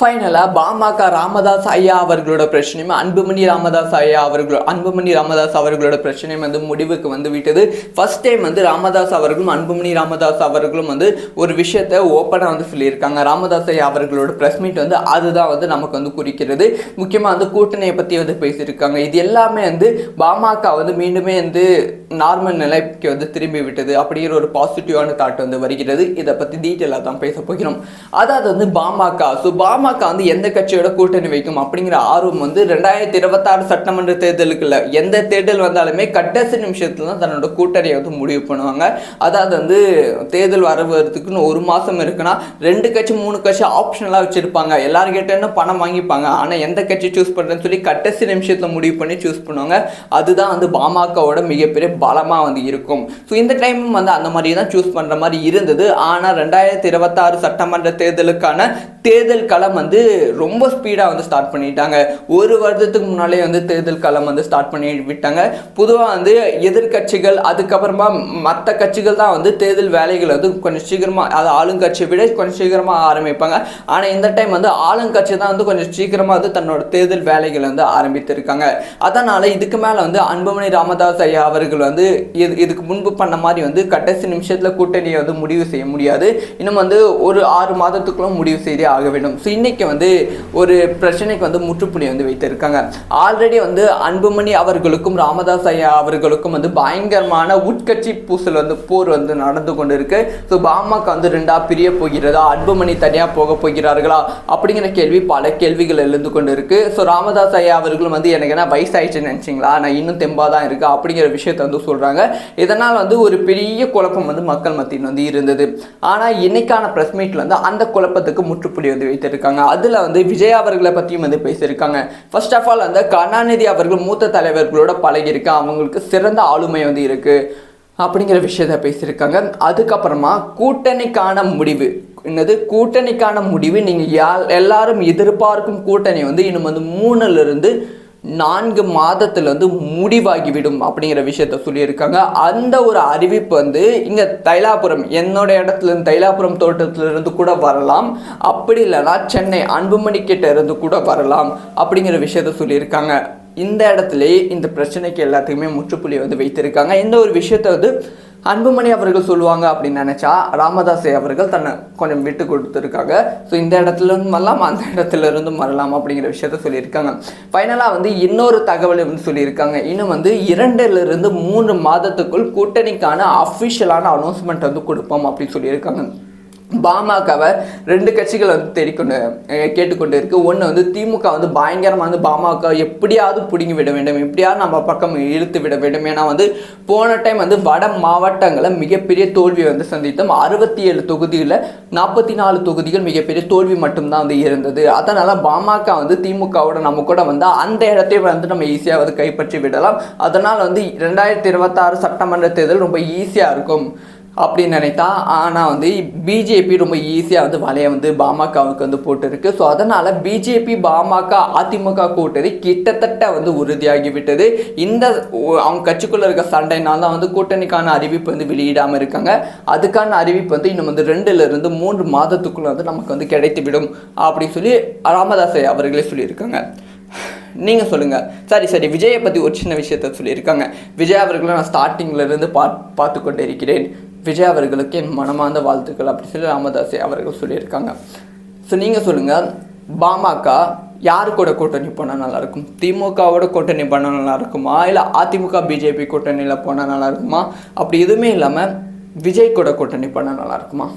ஃபைனலாக பாமக ராமதாஸ் ஐயா அவர்களோட பிரச்சனையும் அன்புமணி ராமதாஸ் ஐயா அவர்களோ அன்புமணி ராமதாஸ் அவர்களோட பிரச்சனையும் வந்து முடிவுக்கு வந்து விட்டது ஃபர்ஸ்ட் டைம் வந்து ராமதாஸ் அவர்களும் அன்புமணி ராமதாஸ் அவர்களும் வந்து ஒரு விஷயத்த ஓப்பனாக வந்து சொல்லியிருக்காங்க. ராமதாஸ் ஐயா அவர்களோட ப்ரெஸ் மீட் வந்து அதுதான் வந்து நமக்கு வந்து குறிக்கிறது. முக்கியமாக வந்து கூட்டணியை பற்றி வந்து பேசியிருக்காங்க. இது எல்லாமே வந்து பாமக வந்து மீண்டுமே வந்து நார்மல் நிலைக்கு வந்து திரும்பி விட்டது. அப்படிங்கிற ஒரு பாசிட்டிவான தாட் வந்து வருகிறது. இதை பற்றி டீட்டெயிலாக தான் பேச போகிறோம். அதாவது வந்து பாமக. ஸோ பாமக வந்து எந்த கட்சியோட கூட்டணி வைக்கும் அப்படிங்கிற ஆர்வம் வந்து ரெண்டாயிரத்தி இருபத்தாறு சட்டமன்ற தேர்தலுக்கு இல்லை எந்த தேர்தல் வந்தாலுமே கடைசி நிமிஷத்துல தான் தன்னோட கூட்டணியை வந்து முடிவு பண்ணுவாங்க. அதாவது வந்து தேர்தல் வரதுக்குன்னு ஒரு மாதம் இருக்குன்னா ரெண்டு கட்சி மூணு கட்சி ஆப்ஷனலாக வச்சுருப்பாங்க. எல்லாரும் கேட்டாலும் பணம் வாங்கிப்பாங்க? ஆனால் எந்த கட்சி சூஸ் பண்ணுறேன்னு சொல்லி கடைசி நிமிஷத்தில் முடிவு பண்ணி சூஸ் பண்ணுவாங்க. அதுதான் வந்து பாமகவோட மிகப்பெரிய பலமாக வந்து இருக்கும். ஸோ இந்த டைமும் வந்து அந்த மாதிரி தான் சூஸ் பண்ணுற மாதிரி இருந்தது. ஆனால் ரெண்டாயிரத்தி இருபத்தாறு சட்டமன்ற தேர்தலுக்கான தேர்தல் களம் வந்து ரொம்ப ஸ்பீடாக வந்து ஸ்டார்ட் பண்ணிட்டாங்க. ஒரு வருடத்துக்கு முன்னாலே வந்து தேர்தல் காலம் வந்து ஸ்டார்ட் பண்ணி விட்டாங்க. பொதுவாக வந்து எதிர்க்கட்சிகள் அதுக்கப்புறமா மற்ற கட்சிகள் தான் வந்து தேர்தல் வேலைகள் வந்து கொஞ்சம் சீக்கிரமாக அது ஆளுங்கட்சியை விட கொஞ்சம் சீக்கிரமாக ஆரம்பிப்பாங்க. ஆனால் இந்த டைம் வந்து ஆளுங்கட்சி தான் வந்து கொஞ்சம் சீக்கிரமாக வந்து தன்னோட தேர்தல் வேலைகளை வந்து ஆரம்பித்திருக்காங்க. அதனால் இதுக்கு மேலே வந்து அன்புமணி ராமதாஸ் ஐயா அவர்கள் வந்து இது இதுக்கு முன்பு பண்ண மாதிரி வந்து கடைசி நிமிஷத்தில் கூட்டணியை வந்து முடிவு செய்ய முடியாது. இன்னும் வந்து ஒரு ஆறு மாதத்துக்குள்ள முடிவு செய்தே ஆக வேண்டும். ஸோ இன்னைக்கு வந்து ஒரு பிரச்சனைக்கு வந்து முற்றுப்புள்ளி வந்து வைத்திருக்காங்க. ஆல்ரெடி வந்து அன்புமணி அவர்களுக்கும் ராமதாஸ் ஐயா அவர்களுக்கும் வந்து பயங்கரமான உட்கட்சி பூசல் வந்து போர் வந்து நடந்து கொண்டு இருக்கு ஸோ பாமக வந்து ரெண்டா பிரிய போகிறதா? அன்புமணி தனியாக போக போகிறார்களா? அப்படிங்கிற கேள்வி பல கேள்விகள் எழுந்து கொண்டு இருக்கு ஸோ ராமதாஸ் ஐயா அவர்களும் வந்து எனக்கு என்ன வயசாயிடுச்சுன்னு நினச்சிங்களா? நான் இன்னும் தெம்பாக தான் இருக்கு அப்படிங்கிற விஷயத்தை வந்து சொல்கிறாங்க இதனால் வந்து ஒரு பெரிய குழப்பம் வந்து மக்கள் மத்தியில் வந்து இருந்தது. ஆனால் இன்னைக்கான ப்ரெஸ் மீட்ல வந்து அந்த குழப்பத்துக்கு முற்றுப்புள்ளி வந்து வைத்திருக்காங்க. அதில் வந்து விஜய் அவர்களை பற்றியும் வந்து பேசியிருக்காங்க. ஃபர்ஸ்ட் ஆஃப் ஆல் அந்த கருணாநிதி அவர்கள் மூத்த தலைவர்களோட பழகியிருக்கு. அவங்களுக்கு சிறந்த ஆளுமை வந்து இருக்குது அப்படிங்கிற விஷயத்த பேசியிருக்காங்க. அதுக்கப்புறமா கூட்டணிக்கான முடிவு. என்னது? கூட்டணிக்கான முடிவு. நீங்கள் யா எல்லாரும் எதிர்பார்க்கும் கூட்டணி வந்து இன்னும் வந்து மூணுலேருந்து நான்கு மாதத்துல வந்து முடிவாகிவிடும் அப்படிங்கிற விஷயத்த சொல்லியிருக்காங்க. அந்த ஒரு அறிவிப்பு வந்து இங்க தைலாபுரம் என்னோட இடத்துல இருந்து தைலாபுரம் தோட்டத்துல இருந்து கூட வரலாம். அப்படி இல்லைன்னா சென்னை அன்புமணி கிட்ட இருந்து கூட வரலாம் அப்படிங்கிற விஷயத்த சொல்லியிருக்காங்க. இந்த இடத்துல இந்த பிரச்சனைக்கு எல்லாத்துக்குமே முற்றுப்புள்ளி வந்து வைத்திருக்காங்க. இந்த ஒரு விஷயத்த வந்து அன்புமணி அவர்கள் சொல்லுவாங்க அப்படின்னு நினச்சா ராமதாஸை அவர்கள் தன்னை கொஞ்சம் விட்டு கொடுத்துருக்காங்க. ஸோ இந்த இடத்துல இருந்து வரலாம் அந்த இடத்துல இருந்தும் வரலாம் அப்படிங்கிற விஷயத்த சொல்லியிருக்காங்க. ஃபைனலாக வந்து இன்னொரு தகவல் வந்து சொல்லியிருக்காங்க. இன்னும் வந்து இரண்டிலிருந்து மூன்று மாதத்துக்குள் கூட்டணிக்கான அஃபிஷியலான அனௌன்ஸ்மெண்ட் வந்து கொடுப்போம் அப்படின்னு சொல்லியிருக்காங்க. பாமகவை ரெண்டு கட்சிகள் வந்து தேடிக்கொண்டு கேட்டுக்கொண்டு இருக்கு ஒன்று வந்து திமுக வந்து பயங்கரமாக வந்து பாமக எப்படியாவது பிடுங்கி விட வேண்டும் எப்படியாவது நம்ம பக்கம் இழுத்து விட வேண்டும். ஏன்னா வந்து போன டைம் வந்து வட மாவட்டங்களை மிகப்பெரிய தோல்வி வந்து சந்தித்தோம். அறுபத்தி ஏழு தொகுதியில் நாற்பத்தி நாலு தொகுதிகள் மிகப்பெரிய தோல்வி மட்டும்தான் வந்து இருந்தது. அதனால் பாமக வந்து திமுகவோட நம்ம கூட வந்து அந்த இடத்தையும் வந்து நம்ம ஈஸியாக வந்து கைப்பற்றி விடலாம். அதனால் வந்து ரெண்டாயிரத்தி இருபத்தாறு சட்டமன்ற தேர்தல் ரொம்ப ஈஸியாக இருக்கும். அப்படின்னு நினைத்தா ஆனால் வந்து பிஜேபி ரொம்ப ஈஸியாக வந்து வலையை வந்து பாமகவுக்கு வந்து போட்டிருக்கு. ஸோ அதனால் பிஜேபி பாமக அதிமுக கூட்டணி கிட்டத்தட்ட வந்து உறுதியாகி விட்டது இந்த அவங்க கட்சிக்குள்ளே இருக்க சண்டைனால தான் வந்து கூட்டணிக்கான அறிவிப்பு வந்து வெளியிடாமல் இருக்காங்க. அதுக்கான அறிவிப்பு வந்து இன்னும் வந்து ரெண்டுலேருந்து மூன்று மாதத்துக்குள்ளே வந்து நமக்கு வந்து கிடைத்து விடும் அப்படின்னு சொல்லி ராமதாஸ் அவர்களே சொல்லியிருக்காங்க. நீங்கள் சொல்லுங்கள் சரி சரி. விஜயை பற்றி ஒரு சின்ன விஷயத்த சொல்லியிருக்காங்க. விஜய் அவர்களை நான் ஸ்டார்டிங்கிலேருந்து பா பார்த்து கொண்டு இருக்கிறேன். விஜய் அவர்களுக்கு என் மனமார்ந்த வாழ்த்துக்கள் அப்படி சொல்லி ராமதாஸ் அவர்கள் சொல்லியிருக்காங்க. ஸோ நீங்கள் சொல்லுங்கள் பாமக யார் கூட கூட்டணி போனால் நல்லாயிருக்கும்? திமுகவோட கூட்டணி பண்ணால் நல்லா இருக்குமா இல்லை அதிமுக பிஜேபி கூட்டணியில் போனால் நல்லா இருக்குமா அப்படி எதுவுமே இல்லாமல் விஜய் கூட கூட்டணி பண்ணால் நல்லா இருக்குமா